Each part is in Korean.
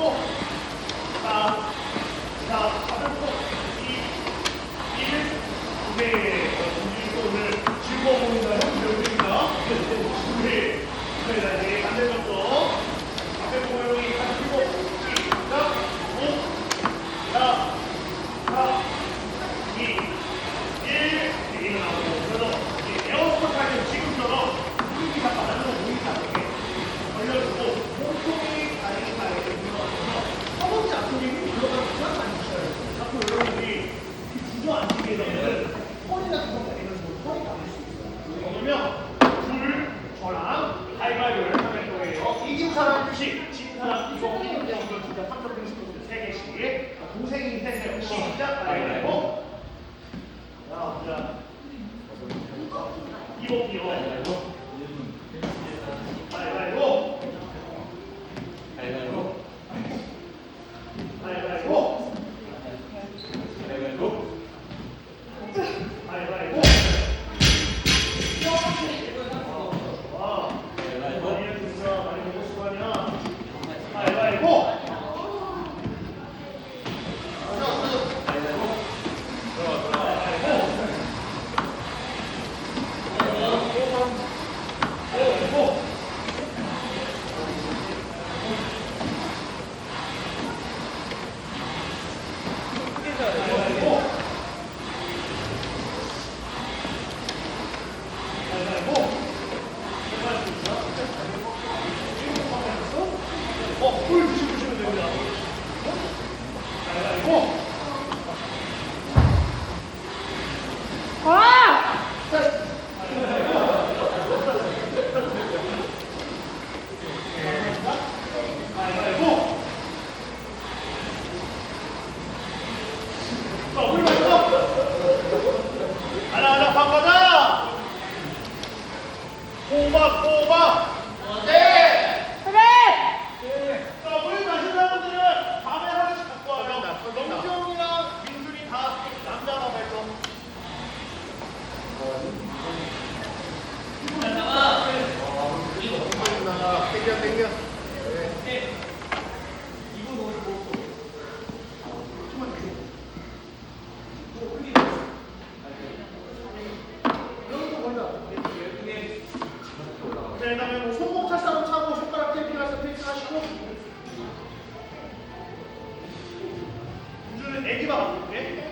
こ Right. 이거 놓으시고 또 틀어지게 해주세요.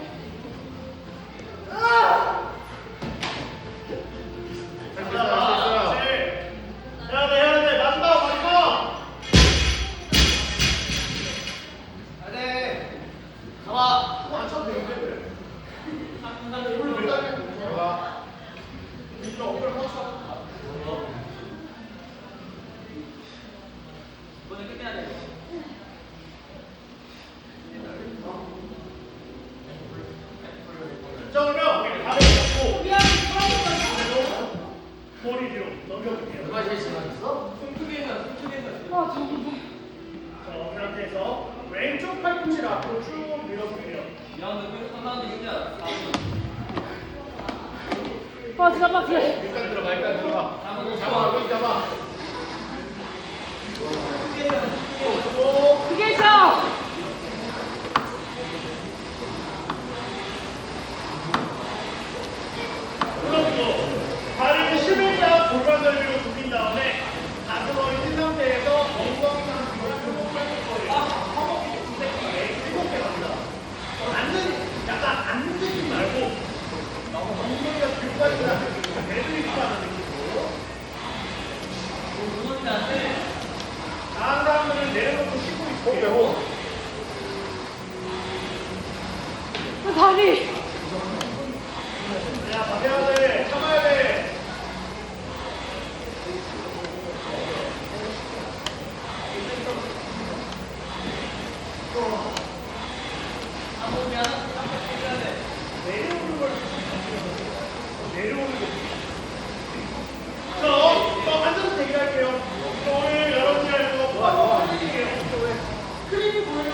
아 진짜 빡세 일단 들어가 일단 들어가 잡아 거기 잡아 그게 있어.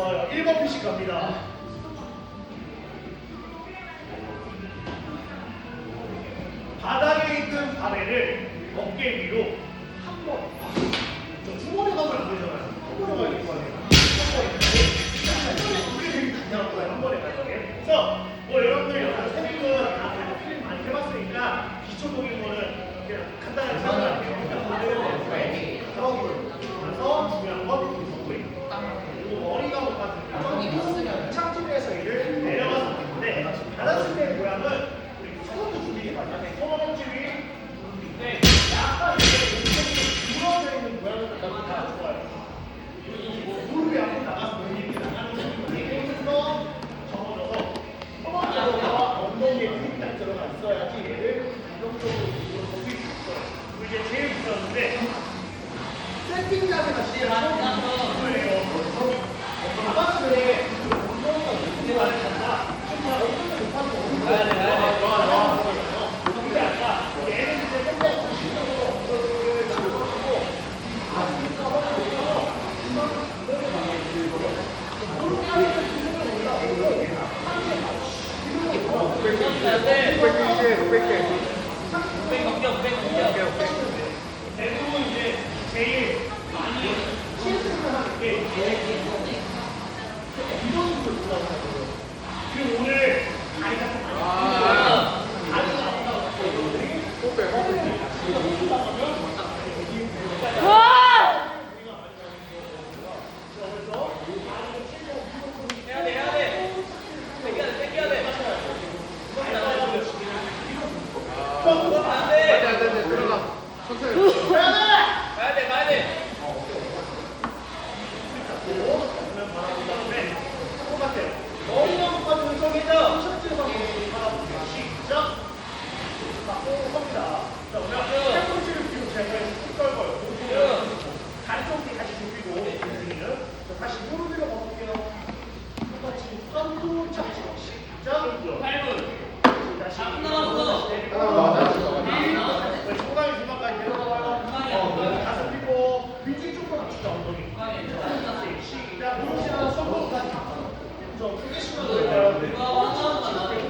좋아요. 1번 피식 갑니다. 바닥에 있는 바레를 어깨 위로 한 번. 두 번에 가면 안 되잖아요. 한 번에 가야 될거 아니에요. 한 번에 가야 한 번에 가야 돼요. 그래서 뭐 여러분들 여러 세민은 다 필름 많이 해봤으니까 기초 보이는 거는 그냥 간단하게 생각할게요. 그래서 중요한 건 머리가 높아지니까 창집에서 일을 내려가서 는데 바닥 실패의 모양은 우리 손톱 줄이 맞잖아요. 손톱 줄이 시작. 8분. 다시. 안 나왔어. 좀 크게 심어도 될까요? 네.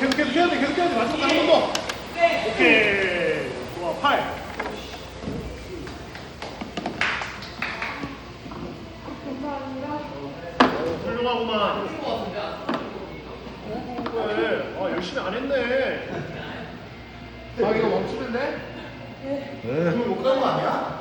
계속 계속 해야 돼, 계속 해야 돼. 마지막 한번 더. 오케이. 좋아, 팔. 어, 훌륭하구만. 그래. 아, 열심히 안 했네. 아 이거 멈추면 돼? 그거 욕한 거 아니야?